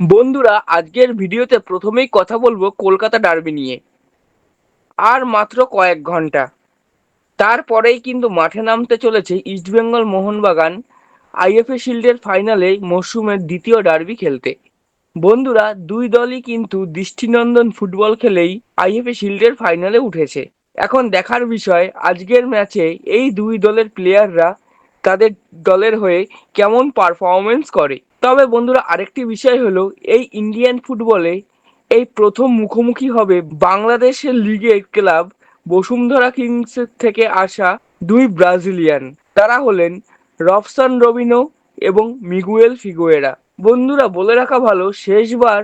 বন্ধুরা, আজকের ভিডিওতে প্রথমেই কথা বলব কলকাতা ডার্বি নিয়ে। আর মাত্র কয়েক ঘণ্টা। তারপরেই কিন্তু মাঠে নামতে চলেছে ইস্টবেঙ্গল মোহনবাগান আইএফএ শিল্ডের ফাইনালে মরশুমের দ্বিতীয় ডার্বি খেলতে। বন্ধুরা, দুই দলই কিন্তু দৃষ্টিনন্দন ফুটবল খেলেই আইএফএ শিল্ডের ফাইনালে উঠেছে। এখন দেখার বিষয়, আজকের ম্যাচে এই দুই দলের প্লেয়াররা তাদের দলের হয়ে কেমন পারফরমেন্স করে। তবে বন্ধুরা আরেকটি বিষয় হলো, এই ইন্ডিয়ান ফুটবলে এই প্রথম মুখোমুখি হবে বাংলাদেশের লিগের ক্লাব বসুন্ধরা কিংস থেকে আসা দুই ব্রাজিলিয়ান। তারা হলেন রবসান রবিনো এবং মিগুয়েল ফিগুয়েরা। বন্ধুরা, বলে রাখা ভালো, শেষবার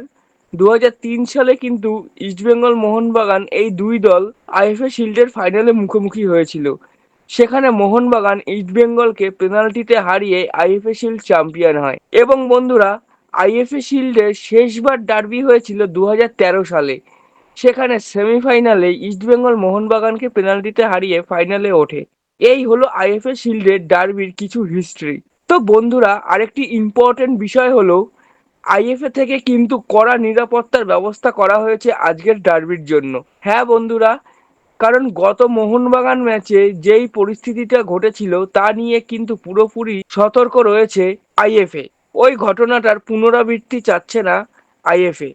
দু হাজার তিন সালে কিন্তু ইস্টবেঙ্গল মোহনবাগান এই দুই দল আইএফএ শিল্ডের ফাইনালে মুখোমুখি হয়েছিল। সেখানে মোহনবাগান ইস্টবেঙ্গলকে পেনাল্টিতে হারিয়ে আইএফএ শিল্ড চ্যাম্পিয়ন হয়। এবং বন্ধুরা, আইএফএ শিল্ডের শেষবার ডার্বি হয়েছিল দু হাজার তেরো সালে। সেখানে সেমিফাইনালে ইস্টবেঙ্গল মোহনবাগানকে পেনাল্টিতে হারিয়ে ফাইনালে ওঠে। এই হলো আইএফএ শিল্ডের ডার্বির কিছু হিস্ট্রি। তো বন্ধুরা, আরেকটি ইম্পর্টেন্ট বিষয় হলো, আইএফএ থেকে কিন্তু কড়া নিরাপত্তার ব্যবস্থা করা হয়েছে আজকের ডার্বির জন্য। হ্যাঁ বন্ধুরা কারণ গত মোহনবাগান ম্যাচে যেই পরিস্থিতিটা ঘটেছিল তা নিয়ে কিন্তু পুরোপুরি সতর্ক রয়েছে আইএফএ। ওই ঘটনাটার পুনরাবৃত্তি চাচ্ছে না আইএফএ।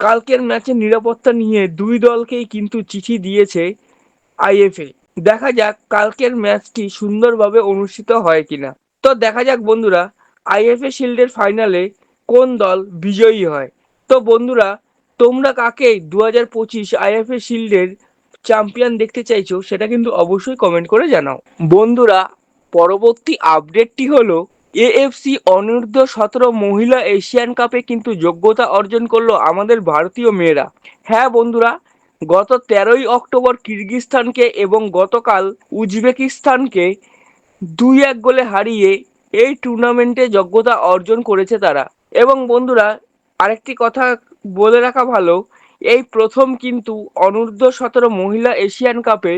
কালকের ম্যাচের নিরাপত্তা নিয়ে দুই দলকেই কিন্তু চিঠি দিয়েছে আইএফএ। দেখা যাক কালকের ম্যাচটি সুন্দরভাবে অনুষ্ঠিত হয় কিনা। তো দেখা যাক বন্ধুরা, আইএফএ শিল্ডের ফাইনালে কোন দল বিজয়ী হয়? তো বন্ধুরা, তোমরা কাকে দু হাজার পঁচিশ আইএফএ শিল্ডের চ্যাম্পিয়ন দেখতে চাইছো, সেটা কিন্তু অবশ্যই কমেন্ট করে জানাও। বন্ধুরা, পরবর্তী আপডেটটি হলো এএফসি অনূর্ধ্ব সতেরো মহিলা এশিয়ান কাপে কিন্তু যোগ্যতা অর্জন করল আমাদের ভারতীয় মেয়েরা। হ্যাঁ বন্ধুরা, গত তেরোই অক্টোবর কিরগিস্তানকে এবং গতকাল উজবেকিস্তানকে দুই এক গোলে হারিয়ে এই টুর্নামেন্টে যোগ্যতা অর্জন করেছে তারা। এবং বন্ধুরা, আরেকটি কথা বলে রাখা ভালো এই প্রথম কিন্তু অনূর্ধ্ব সতেরো মহিলা এশিয়ান কাপে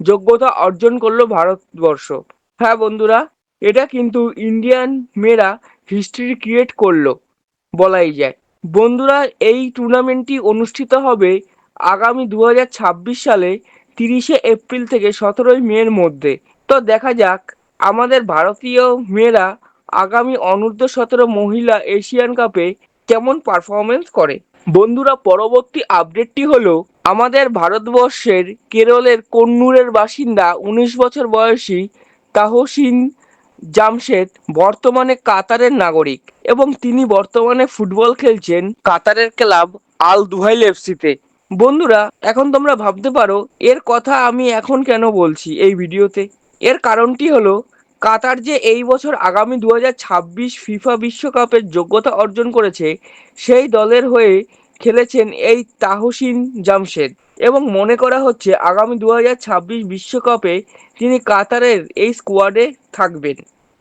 যোগ্যতা অর্জন করল ভারতবর্ষ। হ্যাঁ বন্ধুরা, এটা কিন্তু ইন্ডিয়ান মেয়েরা হিস্ট্রি ক্রিয়েট করল, বলাই যায়। বন্ধুরা, এই টুর্নামেন্টটি অনুষ্ঠিত হবে আগামী দু হাজার ছাব্বিশ সালে তিরিশে এপ্রিল থেকে সতেরোই মের মধ্যে। তো দেখা যাক, আমাদের ভারতীয় মেয়েরা আগামী অনূর্ধ্ব সতেরো মহিলা এশিয়ান কাপে কেমন পারফরমেন্স করে। বন্ধুরা, পরবর্তী আপডেটটি হলো, আমাদের ভারতবর্ষের কেরলের কন্নুরের বাসিন্দা উনিশ বছর বয়সী তাহসিন জামশেদ বর্তমানে কাতারের নাগরিক এবং তিনি বর্তমানে ফুটবল খেলছেন কাতারের ক্লাব আল দুহাইল এফসিতে। বন্ধুরা, এখন তোমরা ভাবতে পারো, এর কথা আমি এখন কেন বলছি এই ভিডিওতে? এর কারণটি হলো কাতার যে এই বছর আগামী দু হাজার ছাব্বিশ ফিফা বিশ্বকাপের যোগ্যতা অর্জন করেছে, সেই দলের হয়ে খেলেছেন এই তাহসিন জামশেদ। এবং মনে করা হচ্ছে আগামী দু বিশ্বকাপে তিনি কাতারের এই স্কোয়াডে থাকবেন।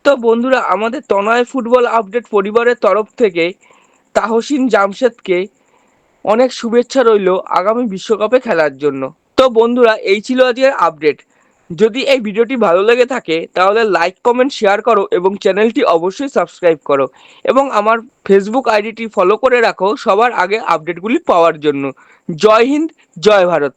তো বন্ধুরা, আমাদের তনয় ফুটবল আপডেট পরিবারের তরফ থেকে তাহসিন জামশেদকে অনেক শুভেচ্ছা রইল আগামী বিশ্বকাপে খেলার জন্য। তো বন্ধুরা, এই ছিল আজকের আপডেট। যদি এই ভিডিওটি ভালো লেগে থাকে, তাহলে লাইক কমেন্ট শেয়ার করো এবং চ্যানেলটি অবশ্যই সাবস্ক্রাইব করো। এবং আমার ফেসবুক আইডিটি ফলো করে রাখো সবার আগে আপডেটগুলি পাওয়ার জন্য। জয় হিন্দ, জয় ভারত।